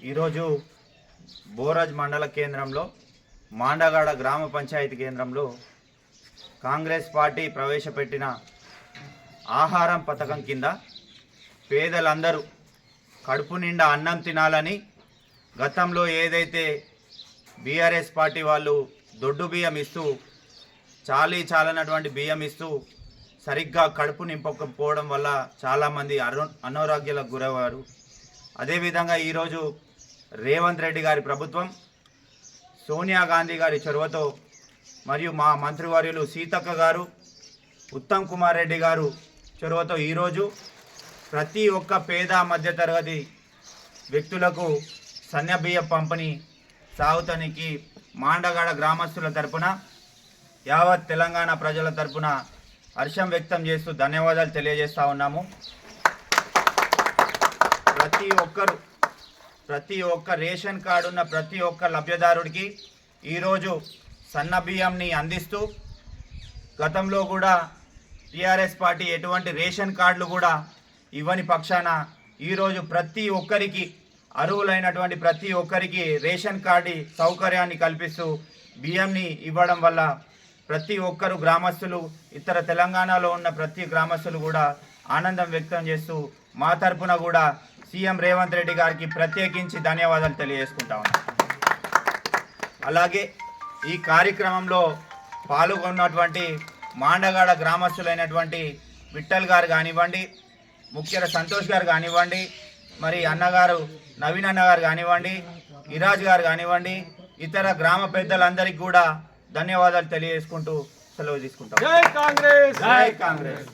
ఈరోజు బోరాజ్ మండల కేంద్రంలో మాండగాడ గ్రామ పంచాయతీ కేంద్రంలో కాంగ్రెస్ పార్టీ ప్రవేశపెట్టిన ఆహారం పథకం కింద పేదలందరూ కడుపు నిండా అన్నం తినాలని గతంలో ఏదైతే బీఆర్ఎస్ పార్టీ వాళ్ళు దొడ్డు బియ్యం ఇస్తూ చాలీ చాలనటువంటి బియ్యం ఇస్తూ సరిగ్గా కడుపు నింపకపోవడం వల్ల చాలామంది అనారోగ్యాలకు గురయ్యారు అదేవిధంగా ఈరోజు రేవంత్ రెడ్డి గారి ప్రభుత్వం సోనియా గాంధీ గారి చొరవతో మరియు మా మంత్రివర్యులు సీతక్క గారు ఉత్తమ్ కుమార్ రెడ్డి గారు చొరవతో ఈరోజు ప్రతి ఒక్క పేద మధ్యతరగతి వ్యక్తులకు సన్నబియ్య పంపిణీ సాగుతానికి మాండగాడ గ్రామస్తుల తరపున యావత్ తెలంగాణ ప్రజల తరపున హర్షం వ్యక్తం చేస్తూ ధన్యవాదాలు తెలియజేస్తూ ఉన్నాము. ప్రతి ఒక్కరు ప్రతి ఒక్క రేషన్ కార్డు ఉన్న ప్రతి ఒక్క లబ్ధిదారుడికి ఈరోజు సన్న బియ్యంని అందిస్తూ గతంలో కూడా టీఆర్ఎస్ పార్టీ ఎటువంటి రేషన్ కార్డులు కూడా ఇవ్వని పక్షాన ఈరోజు ప్రతి ఒక్కరికి అర్హులైనటువంటి ప్రతి ఒక్కరికి రేషన్ కార్డు సౌకర్యాన్ని కల్పిస్తూ బియ్యంని ఇవ్వడం వల్ల ప్రతి ఒక్కరు గ్రామస్తులు ఇతర తెలంగాణలో ఉన్న ప్రతి గ్రామస్తులు కూడా ఆనందం వ్యక్తం చేస్తూ మా తరపున కూడా సీఎం రేవంత్ రెడ్డి గారికి ప్రత్యేకించి ధన్యవాదాలు తెలియజేసుకుంటా అలాగే ఈ కార్యక్రమంలో పాల్గొన్నటువంటి మాండగాడ గ్రామస్తులైనటువంటి విఠల్ గారు కానివ్వండి ముఖ్య సంతోష్ గారు కానివ్వండి మరి అన్నగారు నవీన్ అన్న గారు కానివ్వండి ఇరాజ్ గారు కానివ్వండి ఇతర గ్రామ పెద్దలందరికీ కూడా ధన్యవాదాలు తెలియజేసుకుంటూ సెలవు తీసుకుంటాం. జై కాంగ్రెస్! జై కాంగ్రెస్!